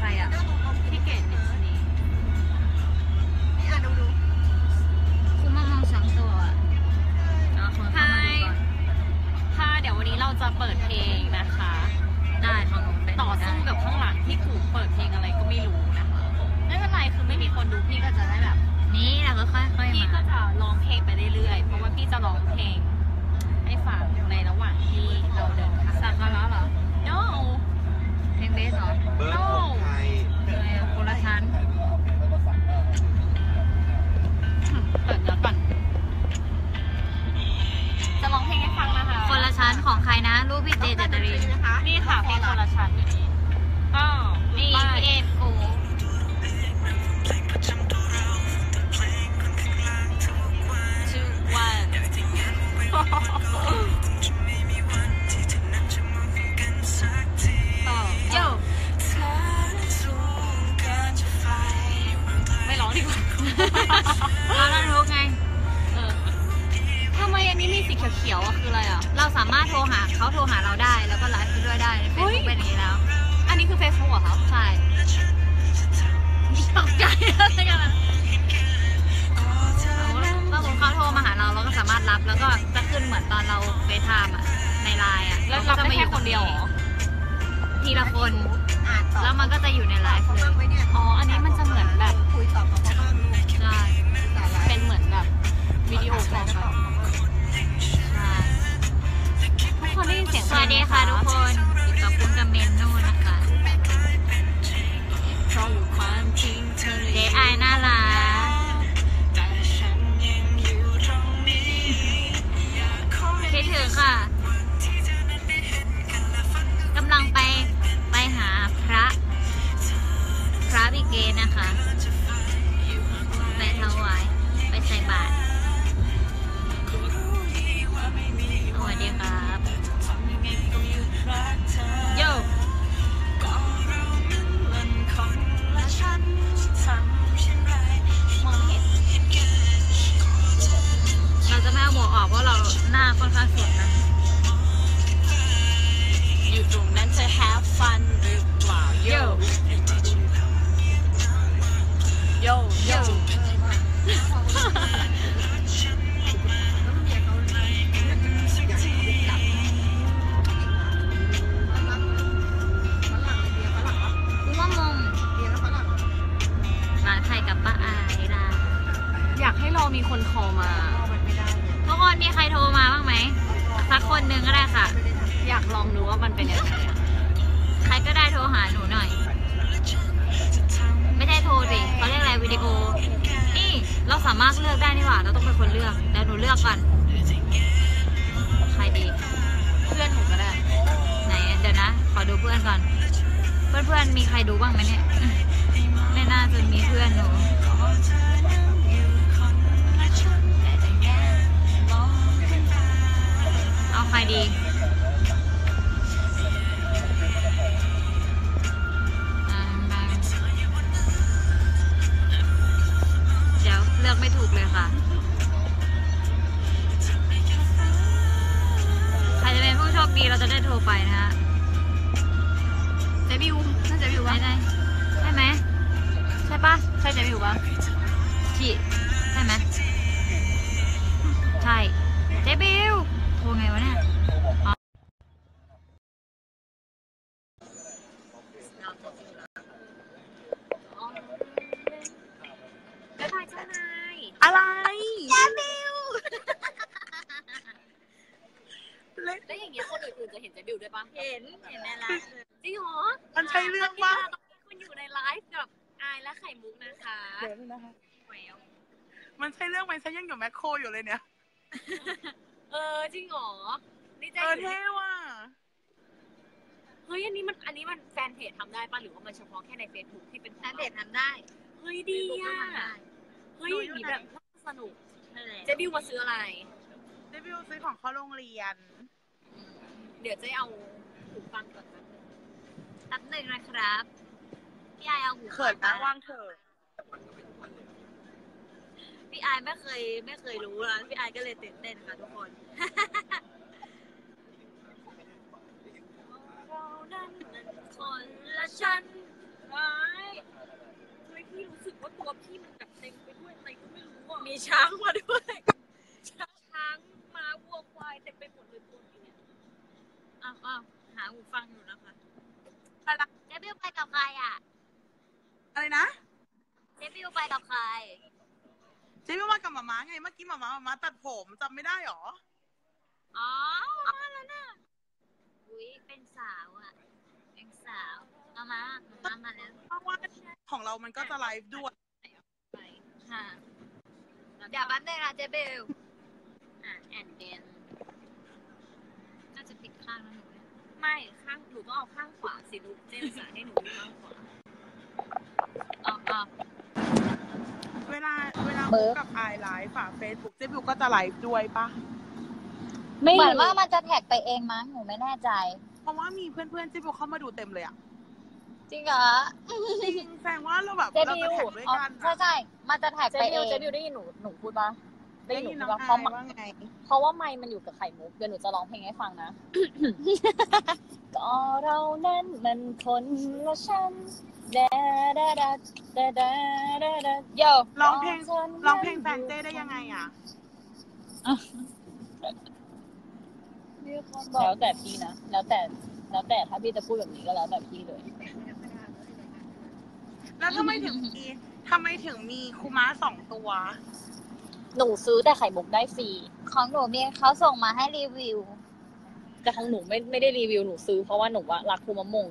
ใครอะพี่เกดเนชนีนี่อะดูดูคุณมามองสองตัวอะเอาคนเข้ามาดูก่อนค่ะเดี๋ยววันนี้เราจะเปิดเพลงนะคะ ได้ของหนูเป็นต่อสู้กับข้างหลังที่กูเปิดเพลงอะไรก็ไม่รู้นะคะไม่เป็นไรคือไม่มีคนดูพี่ก็จะได้แบบ นี่เราก็ค่อยๆพี่ก็มาจะร้องเพลงไปเรื่อยๆ เพราะว่าพี่จะร้องเพลง ให้ฟังในระหว่างที่เราเดินทางสักการะเหรอ no เพลงเบสเหรอเบิร์ดของไทยอะไรอะคนละชั้นเปิดเนื้อก่อนจะร้องเพลงให้ฟังนะคะคนละชั้นของใครนะ รูปพี่เจเจตรินนะคะนี่ค่ะเพลงคนละชั้นอ้าวนี่ป้ายพี่เอฟโกชื่อวัน เรานั่นรู้ไงเออทำไมอันนี้มีสีเขียวๆอะคืออะไรอะ เราสามารถโทรหาเขาโทรหาเราได้แล้วก็ไลฟ์ไปด้วยได้ในเฟซเฮ้ยบุ๊กเป็นอย่างนี้แล้ว อันนี้คือ Facebook เหรอคะใช่ตกใจอะไรกันอะเมื่อเขาโทรมาหาเราเราก็สามารถรับแล้วก็จะขึ้นเหมือนตอนเราเฟซไทม์อะในไลน์อะแล้วก็รับจะได้มาอแค่ยู่คนเดียวเหรอทีละคนอ่านต่อแล้วมันก็จะอยู่ในไลฟ์เขาเลยบ้างไหมเนี่ยอ๋อ อันนี้มันจะเหมือนแบบคุยตอบกับ วิดีโอคอลกันใช่ทุกคนได้ยินเสียงสวัสดีค่ะทุกคนอยู่กับคุณกับเมนโน่น ไทยกับป้าอายล่ะอยากให้เรามีคนคอมาเอามันไม่ได้เลยทุกคนมีใครโทรมาบ้างไหมสักคนหนึ่งก็ได้ค่ะไม่ได้ทำอยากลองดูว่ามันเป็นยังไงอะใครก็ได้โทรหาหนูหน่อย ไม่ใช่โทรสิเขาเรียกอะไรวิดีโอ นี่เราสามารถเลือกได้นี่หว่า เราต้องเป็นคนเลือกเดี๋ยวหนูเลือกก่อน ใครดี เพื่อนหนูก็ได้ ไหน เดี๋ยวนะ ขอดูเพื่อนก่อน เพื่อนๆ มีใครดูบ้างไหมเนี่ย ไม่น่าจะมีเพื่อนหนูเอาใครดีอ่ามาเดี๋ยวเลือกไม่ถูกเลยค่ะ ใครจะเป็นผู้โชคดีเราจะได้โทรไปนะฮะเจบิวน่าเจบิวไหนปะไหนใช่ไหม ใช่ปะใช่ ข่มุกนะคะเดี๋ยวนะคะแหววมันใช่เรื่องไหมฉันยังอยู่แมคโครอยู่เลยเนี่ย เออจริงเหรอนี่ใจเอออยู่เท่ว่ะเฮ้ยอันนี้มันอันนี้มันแฟนเพจทำได้ปะหรือว่ามันเฉพาะแค่ใน Facebook ที่เป็นแฟนเพจทำได้เฮ้ยดี Facebook ก็อะทำได้เฮ้ยอย่างนี้แบบน่าสนุกนั่นแหละเจบิวมาซื้ออะไรเดบิวต์ซื้อของเข้าโรงเรียน เดี๋ยวเจะเอาหูฟังก่อนนะแป๊บหนึ่งนะครับ พี่ไอายเอาหูเขินฟันะงว่างเถอะพี่ไอายไม่เคยไม่เคยรู้นะพี่ไอายก็เลยตื่นเต้นค่ะทุกคนเรานั้นนั้นคนละชั้นว้าว่าตัวพี่มันแบบเต็มไปด้วยอะไรก็ไม่รู้อะมีช้างมาด้วยช้างช้างม้าวัวควายเต็มไปหมดเลยตัวพี่เนี่ยอ้าวอ้าวหาหูฟังอยู่นะคะอะไรนะเดบิวไปกับใครอะ อะไรนะเดบิวไปกับใครเจ๊ไม่ว่ากับหมาม้าไงเมื่อกี้หมาม้าหมาม้าตัดผมจำไม่ได้หรออ๋อมาแล้วนะอุ้ยเป็นสาวอะเป็นสาวเอามามามาแล้วเพราะว่าของเรามันก็จะไลฟ์ด้วยไปค่ะเดี๋ยวแป๊บนึงนะเจเบลอะแอนเดนน่าจะผิดข้างแล้วหนูเนี่ยไม่ข้างหนูต้องเอาข้างขวาสิลูกเจ๊สาให้หนูข้างขวา อ๋ออ๋อเวลาเวลาเบิบุ๊ร์ก กับไอไลฟ์ฝากเฟซบุ๊กเจ๊บิวก็จะไลฟ์ด้วยปะเหมือนว่ามันจะแท็กไปเองมั้งหนูไม่แน่ใจ เพราะว่ามีเพื่อนๆเจ๊บิวเข้ามาดูเต็มเลยอะจริงเหรอจริงแสดงว่าเราแบบเจเราบิจะวแท็กด้วยอ๋อกันใช่ใช่มันจะแท็กเจไปบิเอวงเจบิวได้ยินหนูหนูพูดปะ ได้ได้ยินหนูยินพูน้ดองปะไอเพราะว่าไงเพราะว่าไมค์มันอยู่กับไข่มุกเดี๋ยวหนูจะร้องเพลงให้ฟังนะ ก็เรานั้นมันคนละชั้นดาดาดาดาดาดาดาโยร้องเพลงร้องเพลงแฟนเจ๊ได้ยังไงอะแล้วแต่พี่นะ แล้วแต่ แล้วแต่ถ้าพี่จะพูดแบบนี้ก็แล้วแต่พี่เลย แล้วทำไมถึงมีทำไมถึงมีคูม้าสองตัว หนูซื้อแต่ไข่มุกได้ฟรี ของหนูมีเขาส่งมาให้รีวิว แต่ของหนูไม่ไม่ได้รีวิวหนูซื้อเพราะว่าหนูว่ารักคูมะมง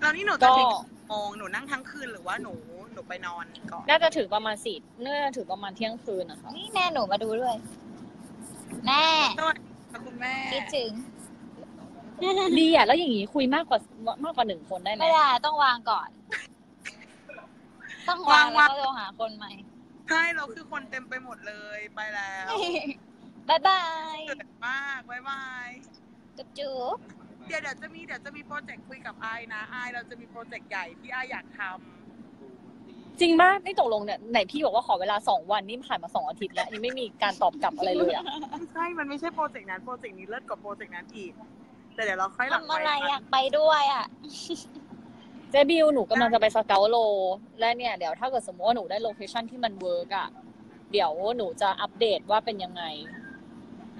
แล้วนี่หนูก็จะถึงกี่โมงหนูนั่งทั้งคืนหรือว่าหนูหนูไปนอนก่อนน่าจะถึงประมาณสี่น่าจะถึงประมาณเที่ยงคืนนะคะนี่แม่หนูมาดูด้วย แม่สวัสดีค่ะคุณแม่คิดถึงดีอะแล้วอย่างนี้คุยมากกว่ามากกว่าหนึ่งคนได้ไหมไม่ได้ต้องวางก่อน ต้องวางแล้วก็โทรหาคนใหม่ใช่เราคือคนเต็มไปหมดเลยไปแล้วบายบายเกิดมากบายบายจุ๊บจุ๊บเดี๋ยวเดี๋ยวจะมีเดี๋ยวจะมีโปรเจกต์คุยกับไอายนะไอายเราจะมีโปรเจกต์ใหญ่ที่ไอายอยากทจริงมากนี่ตกลงเนี่ยไหนพี่บอกว่าขอเวลาสองวันนี่ผ่านมาสองอาทิตย์แล้วยังไม่มีการตอบกลับอะไรเลยอะำไม่ใช่มันไม่ใช่โปรเจกต์นั้นโปรเจกต์นี้เลิศกว่าโปรเจกต์นั้นอีกแต่เดี๋ยวเราค่อยหลังทำอะไรปอยากไปด้วยอะ เจบิวหนูกำลังจะไปสเกลโล และเนี่ยเดี๋ยวถ้าเกิดสมมติว่าหนูได้โลเคชั่นที่มันเวิร์กอะเดี๋ยวหนูจะอัปเดตว่าเป็นยังไง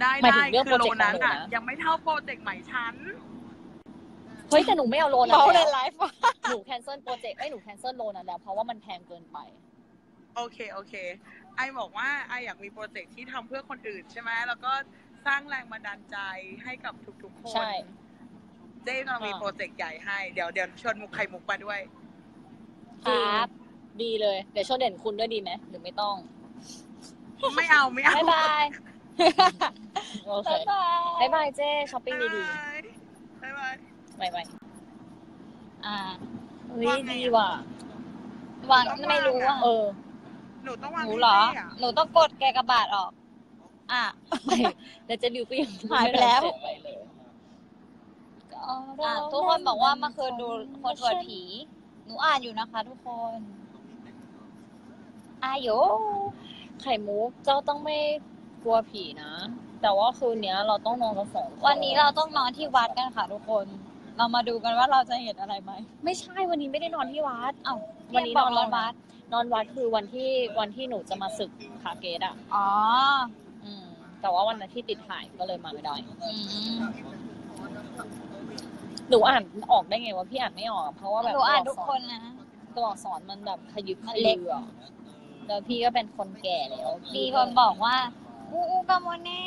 ได้หมายได้ถึงเรื่องคือโลโปรเจกต์นั้นของหนูอะนะ ยังไม่เท่าโปรเจกต์ใหม่ชั้นเฮ้ยแต่หนูไม่เอาโลนั้นเมาในแล้วไลฟ์หนูแคนเซิลโปรเจกต์ไอ้ยหนูแคนเซิลโลนั้นแล้วเพราะว่ามันแพงเกินไป โอเค โอเค ไอบอกว่าไออยากมีโปรเจกต์ที่ทำเพื่อคนอื่นใช่ไหมแล้วก็สร้างแรงบันดาลใจให้กับทุกๆคน ใช่ เจ๊กำลังมีอ่าโปรเจกต์ใหญ่ให้ เดี๋ยวเดี๋ยวชวนมุกไข่มุกมาด้วย ครับ ดีเลย เดี๋ยวโชว์เด่นคุณด้วยดีไหมหรือไม่ต้อง ไม่เอาไม่เอาบายบายโอเคบายบายบายบายเจ้ช้อปปิ้งดีบายบายๆบายบายอ่าเฮ้ยว่าไงดีอะว่ะวางไม่รู้อะเออ หนูต้องวางหนูให้เหรอเจ๊อะหนูต้องกดแกกระบาดออก อะไม่แล้วเจะดิวก็ยังหายไปแล้ว ม่ด้เสร็จไปเลย อะทุกคนบอกว่าเมื่อคืนดูคนอวดผี หนูอ่านอยู่นะคะทุกคนอายุไข่มุกเจ้าต้องไม่กลัวผีนะ แต่ว่าคืนเนี้ย เราต้องนอนกันสองควันนี้เราต้องนอนที่วัดกันค่ะทุกคน เรามาดูกันว่าเราจะเห็นอะไรไหมไม่ใช่วันนี้ไม่ได้นอนที่วัด เอ้าวันนี้บอนกอนรถวัด นอนวัดคือวันที่วันที่หนูจะมาศึกคาเกตอะ อ๋อ อืม แต่ว่าวันนั้นที่ติดถ่ายก็เลยมาไม่ได้ อืม หนูอ่านออกได้ไงวะพี่อ่านไม่ออก เพราะว่าแบบหนูอ่านทุกคนนะตัวอักษรมันแบบขยึกมันขเล็ยืกออะแล้วพี่ก็เป็นคนแก่แล้วมีคนบอกว่าอู้อู้กามเน่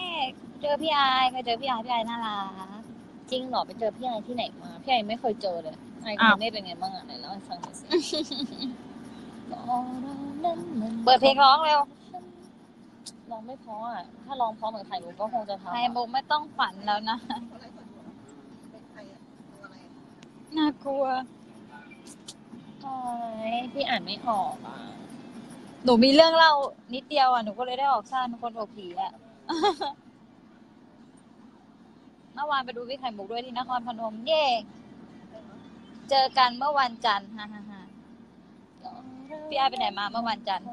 เจอพี่ไอายเคยเจอพี่ไอายพี่ไอายน่ารักจริงเหรอไปเจอพี่ไอที่ไหนมาพี่ไอไม่เคยเจอเลยไออ้าวคนนี้เป็นไงบ้างอะไหนเล่าให้ฟังหน่อยสิเปิดเพลงร้องเร็วร้องไม่เพราะอะถ้าร้องเพราะเหมือนไข่มุกก็คงจะทำไฮบุกไม่ต้องฝันแล้วนะ น่ากลัวใช่พี่อ่านไม่ออกอะหนูมีเรื่องเล่านิดเดียวอะหนูก็เลยได้ออกซ่านคนโอผีอะเมื่อวานไปดูพี่ไข่มุกด้วยที่นครพนมเย่เจอกันเมื่อวันจันทร์ฮ่าฮ่าฮ่าพี่ไอไปไหนมาเมื่อวันจันทร์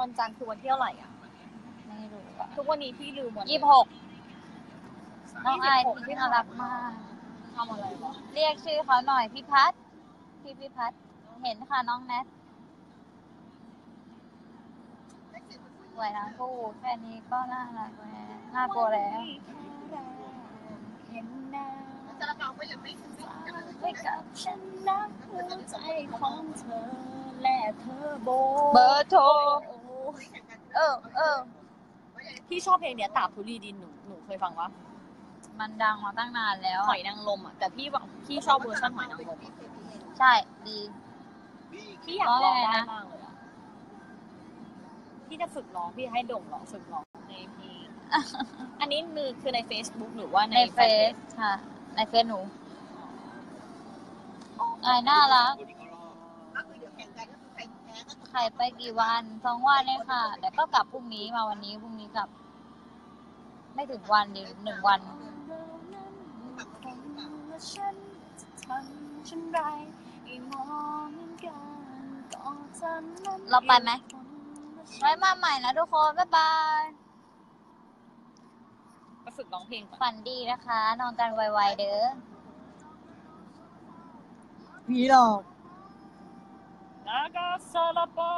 วันจันทร์คือวันที่เท่าไหร่อะไม่รู้อะทุกวันนี้พี่ลืมวันยี่สิบหกน้องไอายที่น่ารักมาก ทำอะไรวะเรียกชื่อเขาหน่อยพี่พัทพี่พี่พัทเห็นค่ะน้องแนทสวยทั้งคู่แค่นี้ก็น่ารักแล้วน่ากลัวแล้วเห็นหน้าไว้กับฉันนะหัวใจของเธอและเธอโบเบอร์โทรเออเออพี่ชอบเพลงเนี้ยตาบทุลีดินหนูหนูเคยฟังวะ มันดังมาตั้งนานแล้วหอยนางรมอะแต่พี่ว่าพี่ชอบเวอร์ชันหอยนางรมอะใช่ดี พี่อยากร้องได้มากเลยอะพี่จะฝึกร้องพี่ให้โด่งร้องฝึกร้องในเพลงอันนี้คือคือใน Facebook หรือว่าในในเฟซค่ะ ในเฟซหนูไอ้น่ารักใครไปกี่วันสองวันเลยค่ะแต่ก็กลับพรุ่งนี้มาวันนี้พรุ่งนี้กลับ ไม่ถึงวันเดียวหนึ่งวัน เราไปไหม ไว้มาใหม่นะทุกคน บ๊ายบายไปฝึกร้องเพลงก่อนฝันดีนะคะ นอนกันไวๆเด้อพี่หรอกแล้วก็ซาลาเปา